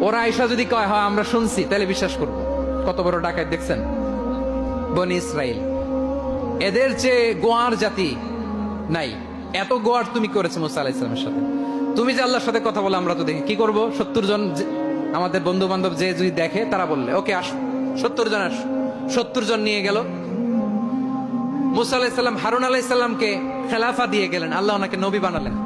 ওরা আইসা যদি কয়, হয়, আমরা শুনছি, তাহলে বিশ্বাস করব। কত বড় ডাকাত দেখছেন? বনি ইসরায়েল এদের যে গোয়ার জাতি নাই। এত গোয়ার তুমি করেছ মুসা আলাহ ইসলামের সাথে। তুমি যে আল্লাহর সাথে কথা বলে, আমরা তো দেখি। কি করব? সত্তর জন আমাদের বন্ধু বান্ধব যে যদি দেখে, তারা বললে, ওকে, আস। সত্তর জন আস। সত্তর জন নিয়ে গেল। মুসা আলাহিসাল্লাম হারুন আলাহিসাল্লামকে খেলাফা দিয়ে গেলেন। আল্লাহ ওনাকে নবী বানালেন।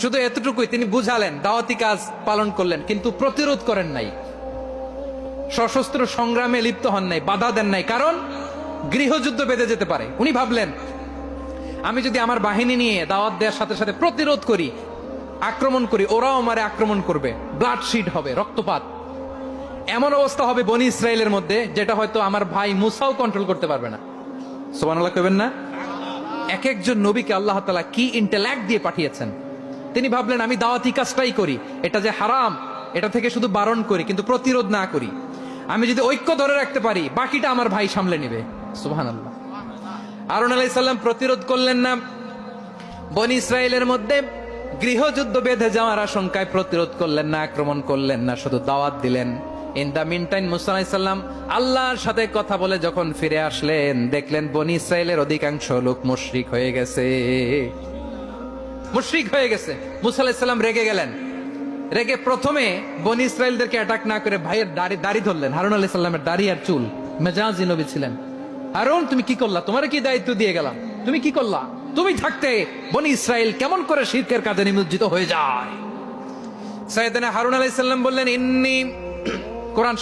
শুধু এতটুকুই তিনি বুঝালেন, দাওয়াতি কাজ পালন করলেন, কিন্তু প্রতিরোধ করেন নাই। সশস্ত্র সংগ্রামে লিপ্ত হন নাই, বাধা দেন নাই, কারণ গৃহযুদ্ধ বেঁধে যেতে পারে। উনি ভাবলেন, আমি যদি আমার বাহিনী নিয়ে দাওয়াত দেওয়ার সাথে সাথে প্রতিরোধ করি, আক্রমণ করি, ওরাও আমারে আক্রমণ করবে ব্লাড শিট হবে, রক্তপাত। এমন অবস্থা হবে বনি ইসরায়েলের মধ্যে, যেটা হয়তো আমার ভাই মুসাও কন্ট্রোল করতে পারবে না। সোবানাল্লাহ কবেন না? এক একজন নবীকে আল্লাহ তালা কি ইন্টেল্যাক্ট দিয়ে পাঠিয়েছেন? তিনি ভাবলেন, আমি দাওয়াতি কাজটাই করি। এটা যে হারাম, এটা থেকে শুধু বারণ করি, কিন্তু প্রতিরোধ না করি। আমি যদি ঐক্য ধরে রাখতে পারি, বাকিটা আমার ভাই সামলে নেবে। সুহান আল্লাহ আরুন আলাইসাল্লাম প্রতিরোধ করলেন না। বনি ইসরায়েলের মধ্যে গৃহযুদ্ধ বেঁধে যাওয়ার আশঙ্কায় প্রতিরোধ করলেন না, আক্রমণ করলেন না, শুধু দাওয়াত দিলেন। ইন দা মিন টাইম আল্লাহর সাথে কথা বলে যখন ফিরে আসলেন, দেখলেন বনি ইসরায়েলের অধিকাংশ লোক মুশরিক হয়ে গেছে। মুশরিক হয়ে গেছে। মুসা আলাইসাল্লাম রেগে গেলেন। রেগে প্রথমে বনি ইসরায়েলদেরকে অ্যাটাক না করে ভাইয়ের দাড়ি দাড়ি ধরলেন। হারুন আলাইহিস সাল্লামের দাড়ি আর চুল। মেজাজি নবী ছিলেন। হারুন, তুমি কি করলা? তোমার কি দায়িত্ব দিয়ে গেলাম? তুমি কি করলা? তুমি থাকতে বনি ইসরায়েল কেমন করে শিরকের কাজে নিমজ্জিত হয়ে যায়? সাইয়েদনা হারুন আলাইহিস সাল্লাম বললেন, ইন্নি কোরআন